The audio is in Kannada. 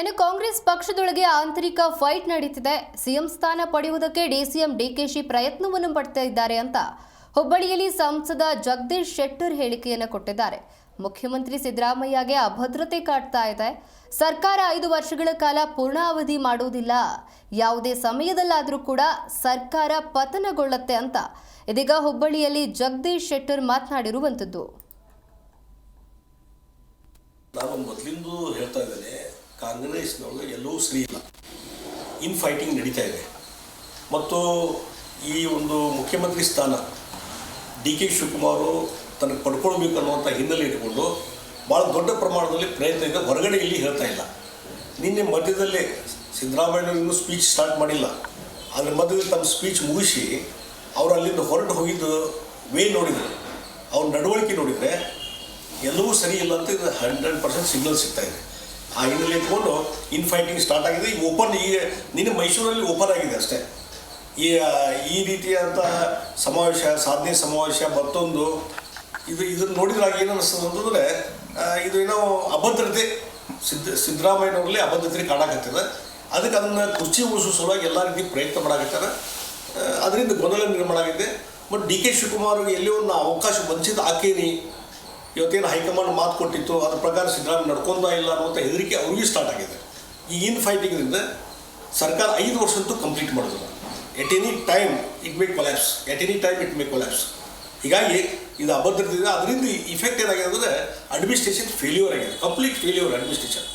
ಇನ್ನು ಕಾಂಗ್ರೆಸ್ ಪಕ್ಷದೊಳಗೆ ಆಂತರಿಕ ಫೈಟ್ ನಡೀತಿದೆ. ಸಿಎಂ ಸ್ಥಾನ ಪಡೆಯುವುದಕ್ಕೆ ಡಿಸಿಎಂ ಡಿಕೆಶಿ ಪ್ರಯತ್ನವನ್ನು ಪಡ್ತಾ ಇದ್ದಾರೆ ಅಂತ ಹುಬ್ಬಳ್ಳಿಯಲ್ಲಿ ಸಂಸದ ಜಗದೀಶ್ ಶೆಟ್ಟರ್ ಹೇಳಿಕೆಯನ್ನು ಕೊಟ್ಟಿದ್ದಾರೆ. ಮುಖ್ಯಮಂತ್ರಿ ಸಿದ್ದರಾಮಯ್ಯಗೆ ಅಭದ್ರತೆ ಕಾಡ್ತಾ ಇದೆ. ಸರ್ಕಾರ ಐದು ವರ್ಷಗಳ ಕಾಲ ಪೂರ್ಣಾವಧಿ ಮಾಡುವುದಿಲ್ಲ. ಯಾವುದೇ ಸಮಯದಲ್ಲಾದರೂ ಕೂಡ ಸರ್ಕಾರ ಪತನಗೊಳ್ಳುತ್ತೆ ಅಂತ ಇದೀಗ ಹುಬ್ಬಳ್ಳಿಯಲ್ಲಿ ಜಗದೀಶ್ ಶೆಟ್ಟರ್ ಮಾತನಾಡಿರುವಂಥದ್ದು ನಾನು ಮೊದಲಿಂದು ಹೇಳ್ತಾ ಇದ್ದೇನೆ ಕಾಂಗ್ರೆಸ್ನೊಳಗೆ ಎಲ್ಲೂ ಸರಿ ಇಲ್ಲ. ಇನ್ ಫೈಟಿಂಗ್ ನಡೀತಾ ಇದೆ. ಮತ್ತು ಈ ಒಂದು ಮುಖ್ಯಮಂತ್ರಿ ಸ್ಥಾನ ಡಿ ಕೆ ಶಿವಕುಮಾರು ತನಗೆ ಪಡ್ಕೊಳ್ಬೇಕು ಅನ್ನುವಂಥ ಹಿನ್ನೆಲೆ ಇಟ್ಕೊಂಡು ಭಾಳ ದೊಡ್ಡ ಪ್ರಮಾಣದಲ್ಲಿ ಪ್ರಯತ್ನ ಇದೆ ಹೊರಗಡೆ ಇಲ್ಲಿ ಹೇಳ್ತಾ ಇಲ್ಲ. ನಿನ್ನೆ ಮಧ್ಯದಲ್ಲೇ ಸಿದ್ದರಾಮಯ್ಯನವರು ಸ್ಪೀಚ್ ಸ್ಟಾರ್ಟ್ ಮಾಡಿಲ್ಲ. ಅದ್ರ ಮಧ್ಯದಲ್ಲಿ ತಮ್ಮ ಸ್ಪೀಚ್ ಮುಗಿಸಿ ಅವರು ಅಲ್ಲಿಂದ ಹೊರಟು ಹೋಗಿದ್ದು ವೇ ನೋಡಿದರು. ಅವ್ರ ನಡವಳಿಕೆ ನೋಡಿದರೆ ಎಲ್ಲವೂ ಸರಿ ಇಲ್ಲ ಅಂತ ಇದು ಹಂಡ್ರೆಡ್ ಪರ್ಸೆಂಟ್ ಸಿಗ್ನಲ್ ಸಿಗ್ತಾ ಇದೆ. ಆ ಹಿನ್ನೆಲೆ ಇಟ್ಕೊಂಡು ಇನ್ ಫೈಟಿಂಗ್ ಸ್ಟಾರ್ಟ್ ಆಗಿದೆ. ಈಗ ಓಪನ್ ಈಗ ನಿನ್ನೆ ಮೈಸೂರಲ್ಲಿ ಓಪನ್ ಆಗಿದೆ ಅಷ್ಟೇ. ಈ ಈ ರೀತಿಯಾದಂಥ ಸಮಾವೇಶ, ಸಾಧನೆ ಸಮಾವೇಶ, ಮತ್ತೊಂದು, ಇದು, ಇದನ್ನು ನೋಡಿದಾಗ ಏನು ಅನಿಸ್ತದೆ ಅಂತಂದರೆ ಇದು ಏನೋ ಅಭದ್ರತೆ ಸಿದ್ದ ಸಿದ್ದರಾಮಯ್ಯನವರಲ್ಲಿ ಅಭದ್ರತೆ ಕಾಣಕತ್ತಿದೆ. ಅದಕ್ಕೆ ಅದನ್ನು ಕುರ್ಚಿ ಉಳಿಸೋ ಸಲುವಾಗಿ ಎಲ್ಲ ರೀತಿ ಪ್ರಯತ್ನ ಮಾಡಾಕತ್ತಾರೆ. ಅದರಿಂದ ಗೊಂದಲ ನಿರ್ಮಾಣ ಆಗಿದೆ. ಬಟ್ ಡಿ ಕೆ ಶಿವಕುಮಾರ್ಗೆ ಎಲ್ಲಿ ಒಂದು ಅವಕಾಶ ವಂಚಿತ ಆಕೇನಿ ಇವತ್ತೇನು ಹೈಕಮಾಂಡ್ ಮಾತು ಕೊಟ್ಟಿತ್ತು, ಅದ್ರ ಪ್ರಕಾರ ಸಿದ್ದರಾಮಯ್ಯ ನಡ್ಕೊಂಡ ಇಲ್ಲ ಅನ್ನುವಂಥ ಹೆದರಿಕೆ ಅವ್ರಿಗೆ ಸ್ಟಾರ್ಟ್ ಆಗಿದೆ. ಈ ಇನ್ ಫೈಟಿಂಗ್ನಿಂದ ಸರ್ಕಾರ ಐದು ವರ್ಷ ಅಂತೂ ಕಂಪ್ಲೀಟ್ ಮಾಡೋದಿಲ್ಲ. At any time it may collapse at any time it may collapse ಹೀಗಾಗಿ ಇದು ಅಭದ್ರತೆ ಅದರಿಂದ ಇಫೆಕ್ಟ್ ಏನಾಗಿದೆ ಅಂದರೆ ಅಡ್ಮಿನಿಸ್ಟ್ರೇಷನ್ ಫೇಲ್ಯೂರ್ ಆಗಿದೆ. Complete failure administration